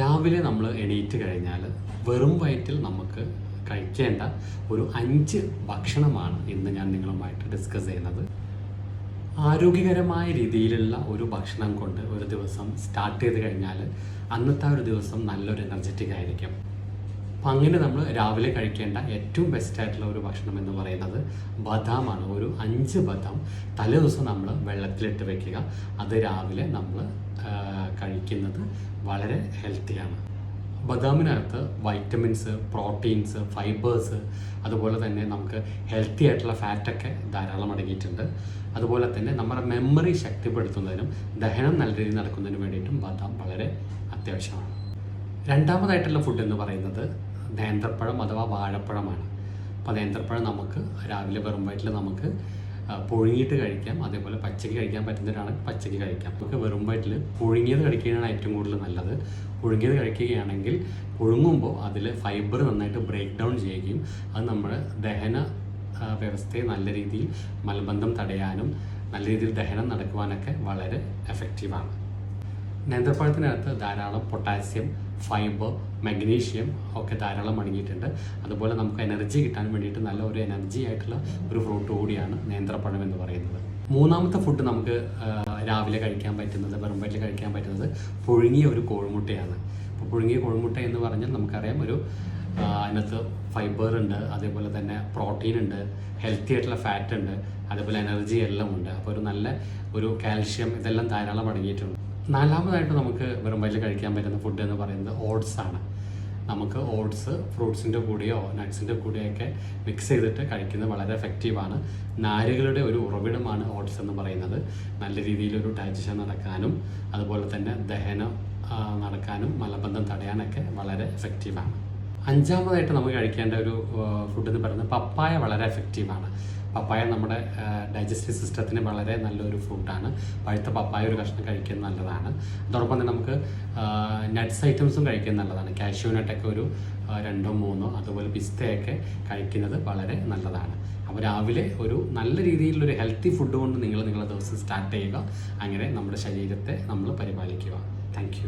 രാവിലെ നമ്മൾ എണീറ്റ് കഴിഞ്ഞാൽ വെറും വയറ്റിൽ നമുക്ക് കഴിക്കേണ്ട ഒരു അഞ്ച് ഭക്ഷണമാണ് ഇന്ന് ഞാൻ നിങ്ങളുമായിട്ട് ഡിസ്കസ് ചെയ്യുന്നത്. ആരോഗ്യകരമായ രീതിയിലുള്ള ഒരു ഭക്ഷണം കൊണ്ട് ഒരു ദിവസം സ്റ്റാർട്ട് ചെയ്ത് കഴിഞ്ഞാൽ അന്നത്തെ ഒരു ദിവസം നല്ലൊരു എനർജറ്റിക് ആയിരിക്കും. അപ്പം അങ്ങനെ നമ്മൾ രാവിലെ കഴിക്കേണ്ട ഏറ്റവും ബെസ്റ്റ് ആയിട്ടുള്ള ഒരു ഭക്ഷണം എന്ന് പറയുന്നത് ബദാമാണ്. ഒരു അഞ്ച് ബദാം തലേ ദിവസം നമ്മൾ വെള്ളത്തിലിട്ട് വെക്കുക. അത് രാവിലെ നമ്മൾ കഴിക്കുന്നത് വളരെ ഹെൽത്തിയാണ് ബദാമിനകത്ത് വൈറ്റമിൻസ് പ്രോട്ടീൻസ് ഫൈബേഴ്സ് അതുപോലെ തന്നെ നമുക്ക് ഹെൽത്തി ആയിട്ടുള്ള ഫാറ്റൊക്കെ ധാരാളം അടങ്ങിയിട്ടുണ്ട്. അതുപോലെ തന്നെ നമ്മുടെ മെമ്മറി ശക്തിപ്പെടുത്തുന്നതിനും ദഹനം നല്ല രീതിയിൽ നടക്കുന്നതിനും വേണ്ടിയിട്ടും ബദാം വളരെ അത്യാവശ്യമാണ്. രണ്ടാമതായിട്ടുള്ള ഫുഡ് എന്ന് പറയുന്നത് നേന്ത്രപ്പഴം അഥവാ വാഴപ്പഴമാണ്. അപ്പോൾ നേന്ത്രപ്പഴം നമുക്ക് രാവിലെ വെറും വയറ്റിൽ നമുക്ക് പുഴുങ്ങിയിട്ട് കഴിക്കാം. അതേപോലെ പച്ചയ്ക്ക് കഴിക്കാൻ പറ്റുന്നവരാണ് പച്ചയ്ക്ക് കഴിക്കാം. നമുക്ക് വെറും വയറ്റിൽ പുഴുങ്ങിയത് കഴിക്കുകയാണ് ഏറ്റവും കൂടുതൽ നല്ലത്. പുഴുങ്ങിയത് കഴിക്കുകയാണെങ്കിൽ പുഴുങ്ങുമ്പോൾ അതിൽ ഫൈബർ നന്നായിട്ട് ബ്രേക്ക് ഡൗൺ ചെയ്യുകയും അത് നമ്മുടെ ദഹന വ്യവസ്ഥയെ നല്ല രീതിയിൽ മലബന്ധം തടയാനും നല്ല രീതിയിൽ ദഹനം നടക്കുവാനൊക്കെ വളരെ എഫക്റ്റീവാണ് നേന്ത്രപ്പഴത്തിനകത്ത് ധാരാളം പൊട്ടാസ്യം ഫൈബർ മഗ്നീഷ്യം ഒക്കെ ധാരാളം അടങ്ങിയിട്ടുണ്ട്. അതുപോലെ നമുക്ക് എനർജി കിട്ടാൻ വേണ്ടിയിട്ട് നല്ല ഒരു എനർജി ആയിട്ടുള്ള ഒരു ഫ്രൂട്ട് കൂടിയാണ് നേന്ത്രപ്പഴം എന്ന് പറയുന്നത്. മൂന്നാമത്തെ ഫുഡ് നമുക്ക് രാവിലെ കഴിക്കാൻ പറ്റുന്നത് വെറും കഴിക്കാൻ പറ്റുന്നത് പുഴുങ്ങിയ ഒരു കോഴിമുട്ടയാണ്. അപ്പോൾ പുഴുങ്ങിയ കോഴിമുട്ട എന്ന് പറഞ്ഞാൽ നമുക്കറിയാം ഒരു അതിനകത്ത് ഫൈബർ ഉണ്ട് അതേപോലെ തന്നെ പ്രോട്ടീൻ ഉണ്ട് ഹെൽത്തി ആയിട്ടുള്ള ഫാറ്റ് ഉണ്ട് അതേപോലെ എനർജി എല്ലാം ഉണ്ട്. അപ്പോൾ ഒരു നല്ല ഒരു കാൽഷ്യം ഇതെല്ലാം ധാരാളം അടങ്ങിയിട്ടുണ്ട്. നാലാമതായിട്ട് നമുക്ക് വെറും കഴിക്കാൻ പറ്റുന്ന ഫുഡ് എന്ന് പറയുന്നത് ഓട്സ് ആണ്. നമുക്ക് ഓട്സ് ഫ്രൂട്ട്സിന്റെ കൂടെയോ നട്ട്സിന്റെ കൂടെയൊക്കെ മിക്സ് ചെയ്തിട്ട് കഴിക്കുന്നത് വളരെ എഫക്റ്റീവാണ് നാരുകളുടെ ഒരു ഉറവിടമാണ് ഓട്സ് എന്ന് പറയുന്നത്. നല്ല രീതിയിലൊരു ഡൈജഷൻ നടക്കാനും അതുപോലെ തന്നെ ദഹനം നടക്കാനും മലബന്ധം തടയാനൊക്കെ വളരെ എഫക്റ്റീവാണ് അഞ്ചാമതായിട്ട് നമുക്ക് കഴിക്കേണ്ട ഒരു ഫുഡ് എന്ന് പറയുന്നത് പപ്പായ വളരെ എഫക്റ്റീവാണ് പപ്പായ നമ്മുടെ ഡൈജസ്റ്റീവ് സിസ്റ്റത്തിന് വളരെ നല്ലൊരു ഫ്രൂട്ടാണ് പഴുത്ത പപ്പായ ഒരു കഷ്ണം കഴിക്കുന്നത് നല്ലതാണ്. അതോടൊപ്പം തന്നെ നമുക്ക് നട്ട്സ് ഐറ്റംസും കഴിക്കുന്നത് നല്ലതാണ്. കാഷ്യൂ നട്ടൊക്കെ ഒരു രണ്ടോ മൂന്നോ അതുപോലെ പിസ്തയൊക്കെ കഴിക്കുന്നത് വളരെ നല്ലതാണ്. അപ്പോൾ രാവിലെ ഒരു നല്ല രീതിയിലുള്ളൊരു ഹെൽത്തി ഫുഡ് കൊണ്ട് നിങ്ങൾ നിങ്ങളുടെ ദിവസം സ്റ്റാർട്ട് ചെയ്യുക. അങ്ങനെ നമ്മുടെ ശരീരത്തെ നമ്മൾ പരിപാലിക്കുക. താങ്ക്